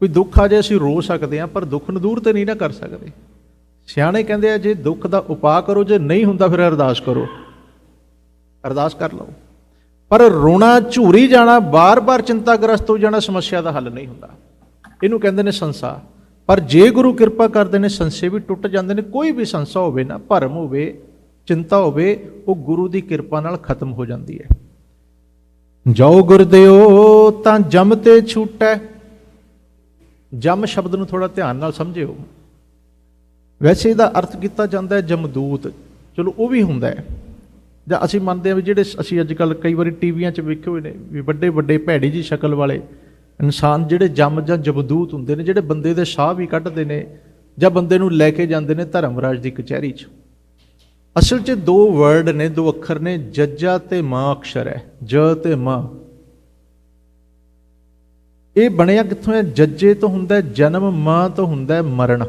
ਕੋਈ ਦੁੱਖ ਆ ਜੇ ਅਸੀਂ ਰੋ ਸਕਦੇ ਹਾਂ, ਪਰ ਦੁੱਖ ਨੂੰ ਦੂਰ ਤੇ ਨਹੀਂ ਨਾ ਕਰ ਸਕਦੇ। ਸਿਆਣੇ ਕਹਿੰਦੇ ਆ, ਜੇ ਦੁੱਖ ਦਾ ਉਪਾਅ ਕਰੋ, ਜੇ ਨਹੀਂ ਹੁੰਦਾ ਫਿਰ ਅਰਦਾਸ ਕਰੋ। ਅਰਦਾਸ ਕਰ ਲਓ। ਪਰ ਰੋਣਾ, ਝੂਰੀ ਜਾਣਾ, ਬਾਰ-ਬਾਰ ਚਿੰਤਾਗ੍ਰਸਤ ਹੋ ਜਾਣਾ ਸਮੱਸਿਆ ਦਾ ਹੱਲ ਨਹੀਂ ਹੁੰਦਾ। ਇਹਨੂੰ ਕਹਿੰਦੇ ਨੇ ਸੰਸਾ। ਪਰ ਜੇ ਗੁਰੂ ਕਿਰਪਾ ਕਰਦੇ ਨੇ, ਸੰਸੇ ਵੀ ਟੁੱਟ ਜਾਂਦੇ ਨੇ, ਕੋਈ ਵੀ ਸੰਸਾ ਹੋਵੇ ਨਾ, ਭਰਮ ਹੋਵੇ, ਚਿੰਤਾ ਹੋਵੇ, ਉਹ ਗੁਰੂ ਦੀ ਕਿਰਪਾ ਨਾਲ ਖਤਮ ਹੋ ਜਾਂਦੀ ਹੈ। ਜਾਓ ਗੁਰਦਿਓ, ਤਾਂ ਜਮ ਤੇ ਛੂਟੈ ਜਮ ਸ਼ਬਦ ਨੂੰ ਥੋੜਾ ਧਿਆਨ ਨਾਲ ਸਮਝਿਓ। ਵੈਸੇ ਇਹਦਾ ਅਰਥ ਕੀਤਾ ਜਾਂਦਾ ਹੈ ਜਮਦੂਤ। ਚਲੋ ਉਹ ਵੀ ਹੁੰਦਾ ਹੈ। ਜਾਂ ਅਸੀਂ ਮੰਨਦੇ ਹਾਂ ਵੀ ਜਿਹੜੇ ਅਸੀਂ ਅੱਜ ਕੱਲ ਕਈ ਵਾਰੀ ਟੀਵੀਆਂ 'ਚ ਵੇਖੇ ਹੋਏ ਨੇ ਵੀ ਵੱਡੇ ਵੱਡੇ ਭੈੜੀ ਜੀ ਸ਼ਕਲ ਵਾਲੇ ਇਨਸਾਨ ਜਿਹੜੇ ਜਮ ਜਾਂ ਜਮਦੂਤ ਹੁੰਦੇ ਨੇ, ਜਿਹੜੇ ਬੰਦੇ ਦੇ ਸਾਹ ਵੀ ਕੱਢਦੇ ਨੇ ਜਾਂ ਬੰਦੇ ਨੂੰ ਲੈ ਕੇ ਜਾਂਦੇ ਨੇ ਧਰਮਰਾਜ ਦੀ ਕਚਹਿਰੀ 'ਚ। ਅਸਲ 'ਚ ਦੋ ਵਰਡ ਨੇ, ਦੋ ਅੱਖਰ ਨੇ, ਜੱਜਾ ਤੇ ਮਾਂ ਅਕਸ਼ਰ ਹੈ। ਜ ਤੇ ਮਾਂ। ਇਹ ਬਣਿਆ ਕਿੱਥੋਂ ਹੈ? ਜੱਜੇ ਤੋਂ ਹੁੰਦਾ ਜਨਮ ਮਾਂ ਤੋਂ ਹੁੰਦਾ ਮਰਨ।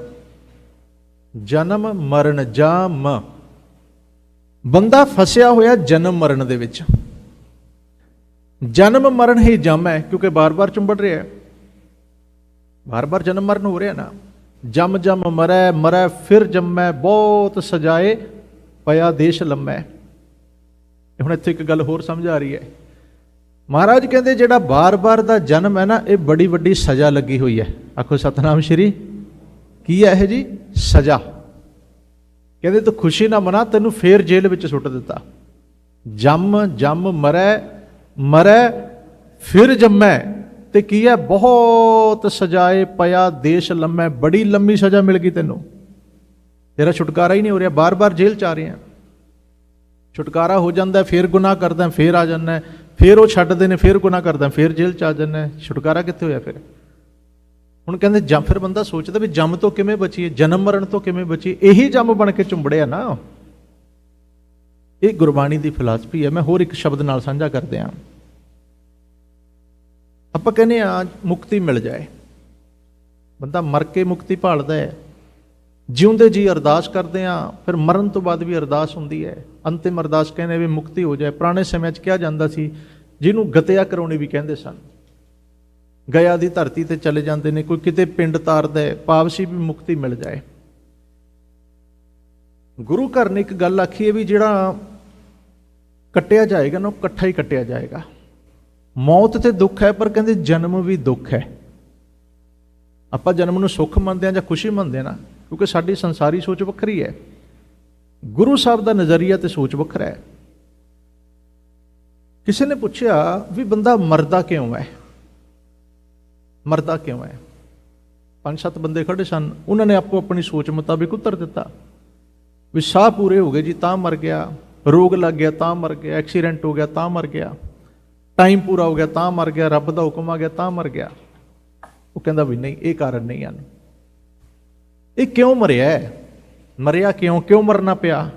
ਜਨਮ, ਮਰਨ ਜਾਂ ਮਾਂ। ਬੰਦਾ ਫਸਿਆ ਹੋਇਆ ਜਨਮ ਮਰਨ ਦੇ ਵਿੱਚ। ਜਨਮ ਮਰਨ ਹੀ ਜਮ ਹੈ, ਕਿਉਂਕਿ ਬਾਰ-ਬਾਰ ਚੁੰਬੜ ਰਿਹਾ ਹੈ। ਬਾਰ-ਬਾਰ ਜਨਮ ਮਰਨ ਹੋ ਰਿਹਾ ਨਾ। ਜਮ ਜਮ ਮਰੈ ਮਰੈ, ਫਿਰ ਜੰਮੈ, ਬਹੁਤ ਸਜਾਏ, ਪਿਆ ਦੇਸ਼ ਲੰਮੈ। ਹੁਣ ਇੱਥੇ ਇੱਕ ਗੱਲ ਹੋਰ ਸਮਝ ਆ ਰਹੀ ਹੈ। ਮਹਾਰਾਜ ਕਹਿੰਦੇ ਜਿਹੜਾ ਬਾਰ-ਬਾਰ ਦਾ ਜਨਮ ਹੈ ਨਾ, ਇਹ ਬੜੀ ਵੱਡੀ ਸਜ਼ਾ ਲੱਗੀ ਹੋਈ ਹੈ। ਆਖੋ ਸਤਨਾਮ ਸ਼੍ਰੀ। ਕੀ ਹੈ ਇਹ ਜੀ? ਸਜ਼ਾ। ਕਹਿੰਦੇ ਤੂੰ ਖੁਸ਼ੀ ਨਾ ਮਨਾ, ਤੈਨੂੰ ਫੇਰ ਜੇਲ੍ਹ ਵਿੱਚ ਸੁੱਟ ਦਿੱਤਾ। ਜੰਮ ਜੰਮ, ਮਰੈ ਮਰੈ, ਫਿਰ ਜੰਮੈ। ਤੇ ਕੀ ਹੈ? ਬਹੁਤ ਸਜਾਏ ਪਿਆ, ਦੇਸ਼ ਲੰਮੈ, ਬੜੀ ਲੰਮੀ ਸਜ਼ਾ ਮਿਲ ਗਈ ਤੈਨੂੰ। ਤੇਰਾ ਛੁਟਕਾਰਾ ਹੀ ਨਹੀਂ ਹੋ ਰਿਹਾ, ਬਾਰ-ਬਾਰ ਜੇਲ੍ਹ ਚ ਆ ਰਿਹਾ ਛੁਟਕਾਰਾ ਹੋ ਜਾਂਦਾ, ਫਿਰ ਗੁਨਾਹ ਕਰਦਾ, ਫਿਰ ਆ ਜਾਂਦਾ, ਫਿਰ ਉਹ ਛੱਡਦੇ ਨੇ, ਫਿਰ ਗੁਨਾਹ ਕਰਦਾ, ਫਿਰ ਜੇਲ੍ਹ ਚ ਆ ਜਾਂਦਾ, ਛੁਟਕਾਰਾ ਕਿੱਥੇ ਹੋਇਆ ਫਿਰ? ਹੁਣ ਕਹਿੰਦੇ ਜਮ, ਫਿਰ ਬੰਦਾ ਸੋਚਦਾ ਵੀ ਜੰਮ ਤੋਂ ਕਿਵੇਂ ਬਚੀਏ, ਜਨਮ ਮਰਨ ਤੋਂ ਕਿਵੇਂ ਬਚੀਏ, ਇਹੀ ਜੰਮ ਬਣ ਕੇ ਚੁੰਬੜਿਆ ਨਾ। ਇਹ ਗੁਰਬਾਣੀ ਦੀ ਫਿਲਾਸਫੀ ਹੈ, ਮੈਂ ਹੋਰ ਇੱਕ ਸ਼ਬਦ ਨਾਲ ਸਾਂਝਾ ਕਰਦੇ ਹਾਂ। ਆਪਾਂ ਕਹਿੰਦੇ ਆ ਮੁਕਤੀ ਮਿਲ ਜਾਏ। ਬੰਦਾ ਮਰ ਕੇ ਮੁਕਤੀ ਭਾਲਦਾ ਹੈ। ਜਿਉਂਦੇ ਜੀ ਅਰਦਾਸ ਕਰਦੇ ਆ ਫਿਰ ਮਰਨ ਤੋਂ ਬਾਅਦ ਵੀ ਅਰਦਾਸ ਹੁੰਦੀ ਹੈ। ਅੰਤਿਮ ਅਰਦਾਸ ਕਹਿੰਦੇ ਵੀ ਮੁਕਤੀ ਹੋ ਜਾਏ। ਪੁਰਾਣੇ ਸਮੇਂ 'ਚ ਕਿਹਾ ਜਾਂਦਾ ਸੀ, ਜਿਹਨੂੰ ਗਤਿਆ ਕਰਾਉਣੀ ਵੀ ਕਹਿੰਦੇ ਸਨ। ਗਿਆ ਦੀ ਧਰਤੀ ਤੇ ਚਲੇ ਜਾਂਦੇ ਨੇ, ਕੋਈ ਕਿਤੇ ਪਿੰਡ ਤਾਰਦਾ ਹੈ ਪਾਵਸੀ ਵੀ ਮੁਕਤੀ ਮਿਲ ਜਾਏ। ਗੁਰੂ ਘਰ ਨੇ ਇੱਕ ਗੱਲ ਆਖੀ ਹੈ ਵੀ ਜਿਹੜਾ ਕੱਟਿਆ ਜਾਏਗਾ ਨਾ, ਉਹ ਇਕੱਠਾ ਹੀ ਕੱਟਿਆ ਜਾਏਗਾ। ਮੌਤ ਤੇ ਦੁੱਖ ਹੈ, ਪਰ ਕਹਿੰਦੇ ਜਨਮ ਵੀ ਦੁੱਖ ਹੈ। ਆਪਾਂ ਜਨਮ ਨੂੰ ਸੁੱਖ ਮੰਨਦੇ ਆ ਜਾਂ ਖੁਸ਼ੀ ਮੰਨਦੇ ਆ ਨਾ ਕਿਉਂਕਿ ਸਾਡੀ ਸੰਸਾਰੀ ਸੋਚ ਵੱਖਰੀ ਹੈ। ਗੁਰੂ ਸਾਹਿਬ ਦਾ ਨਜ਼ਰੀਆ ਤੇ ਸੋਚ ਵੱਖਰਾ ਹੈ। ਕਿਸੇ ਨੇ ਪੁੱਛਿਆ ਵੀ ਬੰਦਾ ਮਰਦਾ ਕਿਉਂ ਹੈ? ਮਰਦਾ ਕਿਉਂ ਹੈ? ਪੰਜ ਸੱਤ ਬੰਦੇ ਖੜੇ ਸਨ। ਉਹਨਾਂ ਨੇ ਆਪੋ ਆਪਣੀ ਸੋਚ ਮੁਤਾਬਿਕ ਉੱਤਰ ਦਿੱਤਾ ਵੀ ਸਾਹ ਪੂਰੇ ਹੋ ਗਏ ਜੀ, ਤਾਂ ਮਰ ਗਿਆ। ਰੋਗ ਲੱਗ ਗਿਆ, ਤਾਂ ਮਰ ਗਿਆ। ਐਕਸੀਡੈਂਟ ਹੋ ਗਿਆ, ਤਾਂ ਮਰ ਗਿਆ। ਟਾਈਮ ਪੂਰਾ ਹੋ ਗਿਆ, ਤਾਂ ਮਰ ਗਿਆ। ਰੱਬ ਦਾ ਹੁਕਮ ਆ ਗਿਆ, ਤਾਂ ਮਰ ਗਿਆ। ਉਹ ਕਹਿੰਦਾ ਵੀ ਨਹੀਂ, ਇਹ ਕਾਰਨ ਨਹੀਂ ਹਨ। ਇਹ ਕਿਉਂ ਮਰਿਆ ਹੈ? ਮਰਿਆ ਕਿਉਂ? ਕਿਉਂ ਮਰਨਾ ਪਿਆ?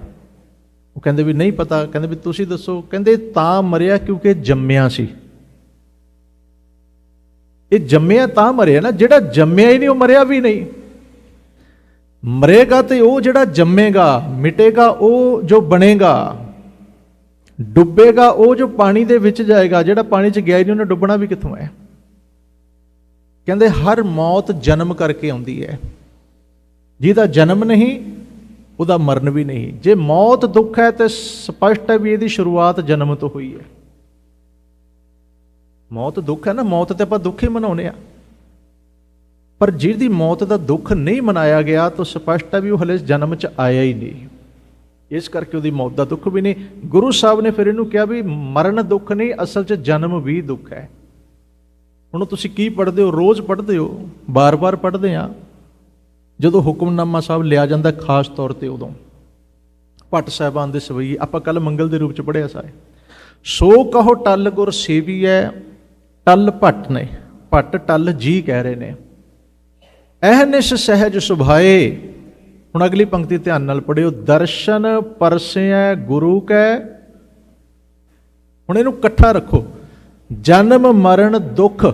ਉਹ ਕਹਿੰਦੇ ਵੀ ਨਹੀਂ ਪਤਾ। ਕਹਿੰਦੇ ਵੀ ਤੁਸੀਂ ਦੱਸੋ। ਕਹਿੰਦੇ ਤਾਂ ਮਰਿਆ ਕਿਉਂਕਿ ਜੰਮਿਆ ਸੀ। ਇਹ ਜੰਮਿਆ ਤਾਂ ਮਰਿਆ ਨਾ, ਜਿਹੜਾ ਜੰਮਿਆ ਹੀ ਨਹੀਂ, ਉਹ ਮਰਿਆ ਵੀ ਨਹੀਂ। ਮਰੇਗਾ ਤੇ ਉਹ ਜਿਹੜਾ ਜੰਮੇਗਾ, ਮਿਟੇਗਾ, ਉਹ ਜੋ ਬਣੇਗਾ, ਡੁੱਬੇਗਾ, ਉਹ ਜੋ ਪਾਣੀ ਦੇ ਵਿੱਚ ਜਾਏਗਾ, ਜਿਹੜਾ ਪਾਣੀ 'ਚ ਗਿਆ ਹੀ ਨਹੀਂ, ਉਹਨੇ ਡੁੱਬਣਾ ਵੀ ਕਿੱਥੋਂ ਹੈ? ਕਹਿੰਦੇ ਹਰ ਮੌਤ ਜਨਮ ਕਰਕੇ ਆਉਂਦੀ ਹੈ। ਜਿਹਦਾ ਜਨਮ ਨਹੀਂ, ਉਹਦਾ ਮਰਨ ਵੀ ਨਹੀਂ। ਜੇ ਮੌਤ ਦੁੱਖ ਹੈ ਤੇ ਸਪਸ਼ਟ ਹੈ ਵੀ ਇਹਦੀ ਸ਼ੁਰੂਆਤ ਜਨਮ ਤੋਂ ਹੋਈ ਹੈ। ਮੌਤ ਦੁੱਖ ਹੈ ਨਾ, ਮੌਤ ਤੇ ਆਪਾਂ ਦੁੱਖ ਹੀ ਮਨਾਉਨੇ ਆ ਪਰ ਜਿਹਦੀ ਮੌਤ ਦਾ ਦੁੱਖ ਨਹੀਂ ਮਨਾਇਆ ਗਿਆ, ਤਾਂ ਸਪਸ਼ਟ ਹੈ ਵੀ ਉਹ ਹਲੇ ਜਨਮ 'ਚ ਆਇਆ ਹੀ ਨਹੀਂ। ਇਸ ਕਰਕੇ ਉਹਦੀ ਮੌਤ ਦਾ ਦੁੱਖ ਵੀ ਨਹੀਂ। ਗੁਰੂ ਸਾਹਿਬ ਨੇ ਫਿਰ ਇਹਨੂੰ ਕਿਹਾ ਵੀ ਮਰਨ ਦੁੱਖ ਨਹੀਂ, ਅਸਲ 'ਚ ਜਨਮ ਵੀ ਦੁੱਖ ਹੈ। ਹੁਣ ਤੁਸੀਂ ਕੀ ਪੜ੍ਹਦੇ ਹੋ? ਰੋਜ਼ ਪੜ੍ਹਦੇ ਹੋ? ਬਾਰ-ਬਾਰ ਪੜ੍ਹਦੇ ਆ ਜਦੋਂ ਹੁਕਮਨਾਮਾ ਸਾਹਿਬ ਲਿਆ ਜਾਂਦਾ ਖਾਸ ਤੌਰ ਤੇ ਉਦੋਂ। ਭੱਟ ਸਾਹਿਬਾਨ ਦੇ ਸਵਈ, ਆਪਾਂ ਕੱਲ ਮੰਗਲ ਦੇ ਰੂਪ 'ਚ ਪੜ੍ਹਿਆ ਸਾਰੇ ਸੋ ਕਹੋ ਟੱਲ ਗੁਰ ਸੇਵੀ ਹੈ ਟੱਲ ਭੱਟ ਨੇ, ਭੱਟ ਟੱਲ ਜੀ ਕਹਿ ਰਹੇ ਨੇ। ਅਹਨਿਸ਼ ਸਹਿਜ ਸੁਭਾਏ। ਹੁਣ ਅਗਲੀ ਪੰਕਤੀ ਧਿਆਨ ਨਾਲ ਪੜਿਓ ਦਰਸ਼ਨ ਪਰਸਿਐ ਗੁਰੂ ਕੈ। ਹੁਣ ਇਹਨੂੰ ਇਕੱਠਾ ਰੱਖੋ। ਜਨਮ ਮਰਨ ਦੁੱਖ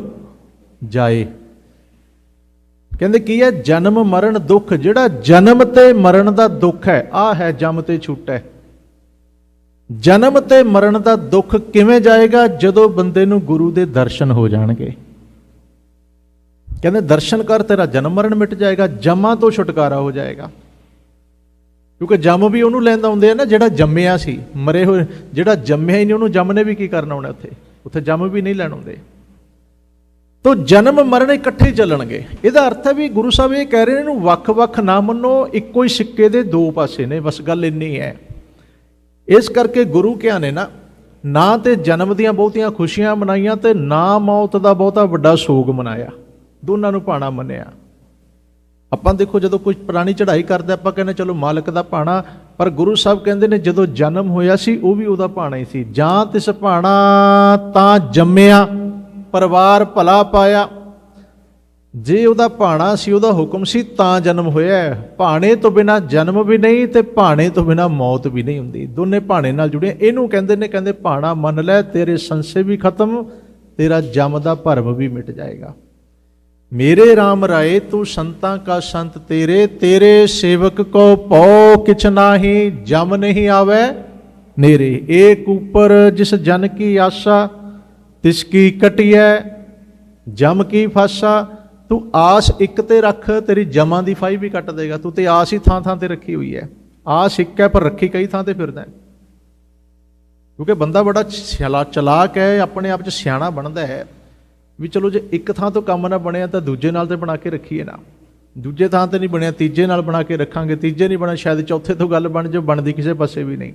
ਜਾਏ। ਕਹਿੰਦੇ ਕੀ ਹੈ? ਜਨਮ ਮਰਨ ਦੁੱਖ। ਜਿਹੜਾ ਜਨਮ ਤੇ ਮਰਨ ਦਾ ਦੁੱਖ ਹੈ ਆ ਹੈ ਜਮ ਤੇ ਛੁੱਟੈ ਜਨਮ ਤੇ ਮਰਨ ਦਾ ਦੁੱਖ ਕਿਵੇਂ ਜਾਏਗਾ? ਜਦੋਂ ਬੰਦੇ ਨੂੰ ਗੁਰੂ ਦੇ ਦਰਸ਼ਨ ਹੋ ਜਾਣਗੇ। ਕਹਿੰਦੇ ਦਰਸ਼ਨ ਕਰ ਤੇਰਾ ਜਨਮ ਮਰਨ ਮਿਟ ਜਾਏਗਾ, ਜਮਾਂ ਤੋਂ ਛੁਟਕਾਰਾ ਹੋ ਜਾਏਗਾ। ਕਿਉਂਕਿ ਜੰਮ ਵੀ ਉਹਨੂੰ ਲੈਂਦਾ ਹੁੰਦੇ ਆ ਨਾ, ਜਿਹੜਾ ਜੰਮਿਆ ਸੀ, ਮਰੇ ਹੋਏ, ਜਿਹੜਾ ਜੰਮਿਆ ਹੀ ਨਹੀਂ ਉਹਨੂੰ ਜੰਮ ਨੇ ਵੀ ਕੀ ਕਰਨਾ ਹੋਣਾ ਉੱਥੇ? ਉੱਥੇ ਜੰਮ ਵੀ ਨਹੀਂ ਲੈਣ ਹੁੰਦੇ। ਤੋ ਜਨਮ ਮਰਨ ਇਕੱਠੇ ਚੱਲਣਗੇ। ਇਹਦਾ ਅਰਥ ਹੈ ਵੀ ਗੁਰੂ ਸਾਹਿਬ ਇਹ ਕਹਿ ਰਹੇ ਨੇ, ਇਹਨੂੰ ਵੱਖ-ਵੱਖ ਨਾ ਮੰਨੋ, ਇੱਕੋ ਹੀ ਸਿੱਕੇ ਦੇ ਦੋ ਪਾਸੇ ਨੇ, ਬਸ ਗੱਲ ਇੰਨੀ ਹੈ। ਇਸ ਕਰਕੇ ਗੁਰੂ ਕਿਹਾ ਨੇ ਨਾ ਨਾ ਤੇ ਜਨਮ ਦੀਆਂ ਬਹੁਤੀਆਂ ਖੁਸ਼ੀਆਂ ਮਨਾਈਆਂ ਤੇ ਨਾ ਮੌਤ ਦਾ ਬਹੁਤਾ ਵੱਡਾ ਸੋਗ ਮਨਾਇਆ। ਦੋਨਾਂ ਨੂੰ ਭਾਣਾ ਮੰਨਿਆ। ਆਪਾਂ ਦੇਖੋ ਜਦੋਂ ਕੋਈ ਪੁਰਾਣੀ ਚੜ੍ਹਾਈ ਕਰਦੇ, ਆਪਾਂ ਕਹਿੰਦੇ ਚਲੋ ਮਾਲਕ ਦਾ ਭਾਣਾ, ਪਰ ਗੁਰੂ ਸਾਹਿਬ ਕਹਿੰਦੇ ਨੇ ਜਦੋਂ ਜਨਮ ਹੋਇਆ ਸੀ, ਉਹ ਵੀ ਉਹਦਾ ਭਾਣਾ ਹੀ ਸੀ। ਜਾਂ ਤਿਸ ਭਾਣਾ ਤਾਂ ਜੰਮਿਆ ਪਰਿਵਾਰ ਭਲਾ ਪਾਇਆ। ਜੇ ਉਹਦਾ ਭਾਣਾ ਸੀ, ਉਹਦਾ ਹੁਕਮ ਸੀ, ਤਾਂ ਜਨਮ ਹੋਇਆ ਭਾਣੇ ਤੋਂ ਬਿਨਾ ਜਨਮ ਵੀ ਨਹੀਂ ਤੇ ਭਾਣੇ ਤੋਂ ਬਿਨਾ ਮੌਤ ਵੀ ਨਹੀਂ ਹੁੰਦੀ। ਦੋਨੇ ਭਾਣੇ ਨਾਲ ਜੁੜੇ। ਇਹਨੂੰ ਕਹਿੰਦੇ ਨੇ, ਕਹਿੰਦੇ, ਭਾਣਾ ਮੰਨ ਲੈ, ਤੇਰੇ ਸੰਸੇ ਵੀ ਖਤਮ, ਤੇਰਾ ਜਮ ਦਾ ਭਰਮ ਵੀ ਮਿਟ ਜਾਏਗਾ। ਮੇਰੇ RAM ਰਾਏ, ਤੂੰ ਸੰਤਾਂ ਕਾ ਸੰਤ ਤੇਰੇ ਤੇਰੇ ਸੇਵਕ ਕੋ ਪਉ ਕਿਛ ਨਾਹੀ, ਜਮ ਨਹੀਂ ਆਵੇ। ਨੇਰੇ ਏਕ ਉਪਰ, ਜਿਸ ਜਨ ਕੀ ਆਸਾ ਤਿਸ ਕੀ ਕਟਿਐ, ਜਮ ਕੀ ਫਾਸਾ, ਤੂੰ ਆਸ ਇੱਕ ਤੇ ਰੱਖ, ਤੇਰੀ ਜਮਾਂ ਦੀ ਫਾਈ ਵੀ ਕੱਟ ਦੇਗਾ। ਤੂੰ ਤੇ ਆਸ ਹੀ ਥਾਂ ਥਾਂ ਤੇ ਰੱਖੀ ਹੋਈ ਹੈ ਆਸ ਇੱਕ ਹੈ ਪਰ ਰੱਖੀ ਕਈ ਥਾਂ ਤੇ ਫਿਰਦਾ ਹੈ ਕਿਉਂਕਿ ਬੰਦਾ ਬੜਾ ਚਲਾ ਚਲਾਕ ਹੈ ਆਪਣੇ ਆਪ 'ਚ ਸਿਆਣਾ ਬਣਦਾ ਹੈ। ਵੀ ਚਲੋ ਜੇ ਇੱਕ ਥਾਂ ਤੋਂ ਕੰਮ ਨਾ ਬਣਿਆ, ਤਾਂ ਦੂਜੇ ਨਾਲ ਤੇ ਬਣਾ ਕੇ ਰੱਖੀਏ ਨਾ। ਦੂਜੇ ਥਾਂ ਤੇ ਨਹੀਂ ਬਣਿਆ, ਤੀਜੇ ਨਾਲ ਬਣਾ ਕੇ ਰੱਖਾਂਗੇ। ਤੀਜੇ ਨਹੀਂ ਬਣਿਆ, ਸ਼ਾਇਦ ਚੌਥੇ ਤੋਂ ਗੱਲ ਬਣ ਜਾਓ ਬਣਦੀ ਕਿਸੇ ਪਾਸੇ ਵੀ ਨਹੀਂ।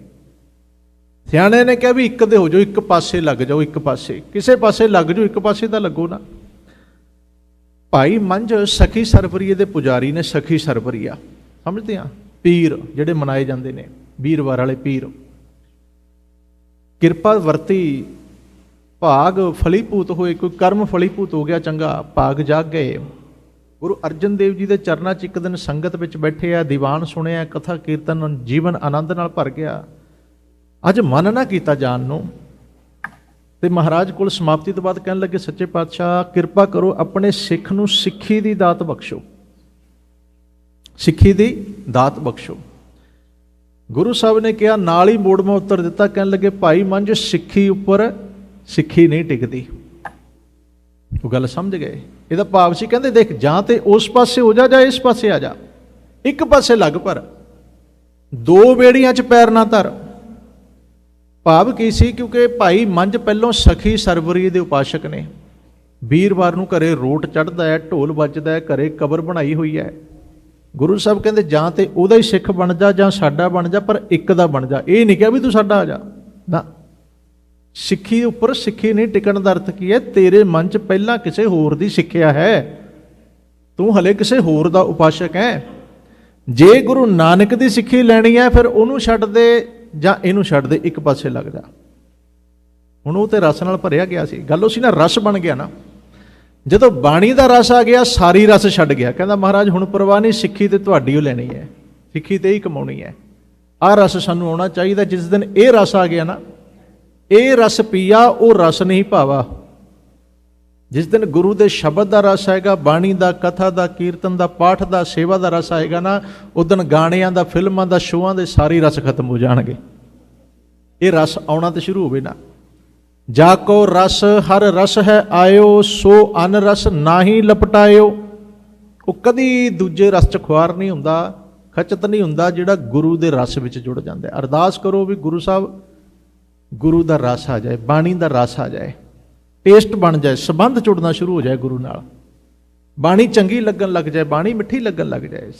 ਸਿਆਣੇ ਨੇ ਕਿਹਾ ਵੀ ਇੱਕ ਦੇ ਹੋ ਜਾਓ, ਇੱਕ ਪਾਸੇ ਲੱਗ ਜਾਓ, ਇੱਕ ਪਾਸੇ। ਕਿਸੇ ਪਾਸੇ ਲੱਗ ਜਾਓ, ਇੱਕ ਪਾਸੇ ਤਾਂ ਲੱਗੋ ਨਾ। ਭਾਈ ਮੰਜ ਸਖੀ ਸਰਵਰੀਏ ਦੇ ਪੁਜਾਰੀ ਨੇ ਸਖੀ ਸਰਵਰੀਆ। ਸਮਝਦੇ ਆ? ਪੀਰ, ਜਿਹੜੇ ਮਨਾਏ ਜਾਂਦੇ ਨੇ, ਵੀਰਵਾਰ ਵਾਲੇ ਪੀਰ। ਕਿਰਪਾ ਵਰਤੀ, ਭਾਗ ਫਲੀਭੂਤ ਹੋਏ, ਕੋਈ ਕਰਮ ਫਲੀਭੂਤ ਹੋ ਗਿਆ ਚੰਗਾ, ਭਾਗ ਜਾਗ ਗਏ। ਗੁਰੂ ਅਰਜਨ ਦੇਵ ਜੀ ਦੇ ਚਰਨਾਂ 'ਚ ਇੱਕ ਦਿਨ ਸੰਗਤ ਵਿੱਚ ਬੈਠੇ ਆ, ਦੀਵਾਨ ਸੁਣਿਆ, ਕਥਾ, ਕੀਰਤਨ, ਜੀਵਨ ਆਨੰਦ ਨਾਲ ਭਰ ਗਿਆ। ਅੱਜ ਮਨ ਨਾ ਕੀਤਾ ਜਾਣ ਨੂੰ। ਤੇ ਮਹਾਰਾਜ ਕੋਲ ਸਮਾਪਤੀ ਤੋਂ ਬਾਅਦ ਕਹਿਣ ਲੱਗੇ, ਸੱਚੇ ਪਾਤਸ਼ਾਹ, ਕਿਰਪਾ ਕਰੋ ਆਪਣੇ ਸਿੱਖ ਨੂੰ ਸਿੱਖੀ ਦੀ ਦਾਤ ਬਖਸ਼ੋ। ਸਿੱਖੀ ਦੀ ਦਾਤ ਬਖਸ਼ੋ। ਗੁਰੂ ਸਾਹਿਬ ਨੇ ਕਿਹਾ, ਨਾਲ ਹੀ ਮੋੜਮਾ ਉੱਤਰ ਦਿੱਤਾ। ਕਹਿਣ ਲੱਗੇ, ਭਾਈ ਮੰਝ, ਸਿੱਖੀ ਉੱਪਰ ਸਿੱਖੀ ਨਹੀਂ ਟਿਕਦੀ। ਉਹ ਗੱਲ ਸਮਝ ਗਏ। ਇਹਦਾ ਭਾਵ ਸੀ, ਕਹਿੰਦੇ, ਦੇਖ, ਜਾਂ ਤੇ ਉਸ ਪਾਸੇ ਹੋ ਜਾ ਜਾਂ ਇਸ ਪਾਸੇ ਆ ਜਾ। ਇੱਕ ਪਾਸੇ ਲੱਗ ਪਰ। ਦੋ ਬੇੜੀਆਂ 'ਚ ਪੈਰ ਨਾ ਧਰ। ਭਾਵ ਕੀ ਸੀ? ਕਿਉਂਕਿ ਭਾਈ ਮੰਝ ਪਹਿਲੋਂ ਸਖੀ ਸਰਵਰੀ ਦੇ ਉਪਾਸ਼ਕ ਨੇ। ਵੀਰਵਾਰ ਨੂੰ ਘਰੇ ਰੋਟ ਚੜਦਾ ਹੈ, ਢੋਲ ਵੱਜਦਾ ਹੈ, ਘਰੇ ਕਬਰ ਬਣਾਈ ਹੋਈ ਹੈ। ਗੁਰੂ ਸਾਹਿਬ ਕਹਿੰਦੇ, ਜਾਂ ਤੇ ਉਹਦਾ ਹੀ ਸਿੱਖ ਬਣ ਜਾ, ਜਾਂ ਸਾਡਾ ਬਣ ਜਾ, ਪਰ ਇੱਕ ਦਾ ਬਣ ਜਾ। ਇਹ ਨਹੀਂ ਕਿਹਾ ਵੀ ਤੂੰ ਸਾਡਾ ਆ ਜਾ। ਨਾ। ਸਿੱਖੀ ਉੱਪਰ ਸਿੱਖੀ ਨਹੀਂ ਟਿਕਣ ਦਾ ਅਰਥ ਕੀ ਹੈ? ਤੇਰੇ ਮਨ 'ਚ ਪਹਿਲਾਂ ਕਿਸੇ ਹੋਰ ਦੀ ਸਿੱਖਿਆ ਹੈ। ਤੂੰ ਹਲੇ ਕਿਸੇ ਹੋਰ ਦਾ ਉਪਾਸ਼ਕ ਹੈ। ਜੇ ਗੁਰੂ ਨਾਨਕ ਦੀ ਸਿੱਖੀ ਲੈਣੀ ਹੈ, ਫਿਰ ਉਹਨੂੰ ਛੱਡ ਦੇ। ਜਾਂ ਇਹਨੂੰ ਛੱਡ ਦੇ, ਇੱਕ ਪਾਸੇ ਲੱਗ ਜਾ। ਹੁਣ ਉਹ ਤੇ ਰਸ ਨਾਲ ਭਰਿਆ ਗਿਆ ਸੀ। ਗੱਲ ਉਹ ਸੀ ਨਾ, ਰਸ ਬਣ ਗਿਆ ਨਾ। ਜਦੋਂ ਬਾਣੀ ਦਾ ਰਸ ਆ ਗਿਆ, ਸਾਰੀ ਰਸ ਛੱਡ ਗਿਆ। ਕਹਿੰਦਾ, ਮਹਾਰਾਜ, ਹੁਣ ਪਰਵਾਹ ਨਹੀਂ, ਸਿੱਖੀ ਤੇ ਤੁਹਾਡੀ ਓ ਲੈਣੀ ਹੈ। ਸਿੱਖੀ ਤੇ ਹੀ ਕਮਾਉਣੀ ਹੈ। ਆਹ ਰਸ ਸਾਨੂੰ ਆਉਣਾ ਚਾਹੀਦਾ। ਜਿਸ ਦਿਨ ਇਹ ਰਸ ਆ ਗਿਆ ਨਾ, ਇਹ ਰਸ ਪੀਆ, ਉਹ ਰਸ ਨਹੀਂ ਭਾਵਾ। ਜਿਸ ਦਿਨ ਗੁਰੂ ਦੇ ਸ਼ਬਦ ਦਾ ਰਸ ਆਏਗਾ, ਬਾਣੀ ਦਾ, ਕਥਾ ਦਾ, ਕੀਰਤਨ ਦਾ, ਪਾਠ ਦਾ, ਸੇਵਾ ਦਾ ਰਸ ਆਏਗਾ ਨਾ ਉਦੋਂ ਗਾਣਿਆਂ ਦਾ, ਫਿਲਮਾਂ ਦਾ, ਸ਼ੋਆਂ ਦੇ ਸਾਰੇ ਰਸ ਖਤਮ ਹੋ ਜਾਣਗੇ। ਇਹ ਰਸ ਆਉਣਾ ਤੇ ਸ਼ੁਰੂ ਹੋਵੇ ਨਾ। ਜਾ ਕੋ ਰਸ, ਹਰ ਰਸ ਹੈ ਆਇਓ, ਸੋ ਅਨ ਰਸ ਨਾਹੀ ਲਪਟਾਇਓ। ਉਹ ਕਦੀ ਦੂਜੇ ਰਸ ਚ ਖੁਆਰ ਨਹੀਂ ਹੁੰਦਾ, ਖਚਤ ਨਹੀਂ ਹੁੰਦਾ ਜਿਹੜਾ ਗੁਰੂ ਦੇ ਰਸ ਵਿੱਚ ਜੁੜ ਜਾਂਦਾ ਅਰਦਾਸ ਕਰੋ ਵੀ ਗੁਰੂ ਸਾਹਿਬ, ਗੁਰੂ ਦਾ ਰਸ ਆ ਜਾਏ, ਬਾਣੀ ਦਾ ਰਸ ਆ ਜਾਏ। ਟੇਸਟ ਬਣ ਜਾਏ, ਸਬੰਧ ਜੁੜਨਾ ਸ਼ੁਰੂ ਹੋ ਜਾਏ ਗੁਰੂ ਨਾਲ। ਬਾਣੀ ਚੰਗੀ ਲੱਗਣ ਲੱਗ ਜਾਏ, ਬਾਣੀ ਮਿੱਠੀ ਲੱਗਣ ਲੱਗ ਜਾਏ।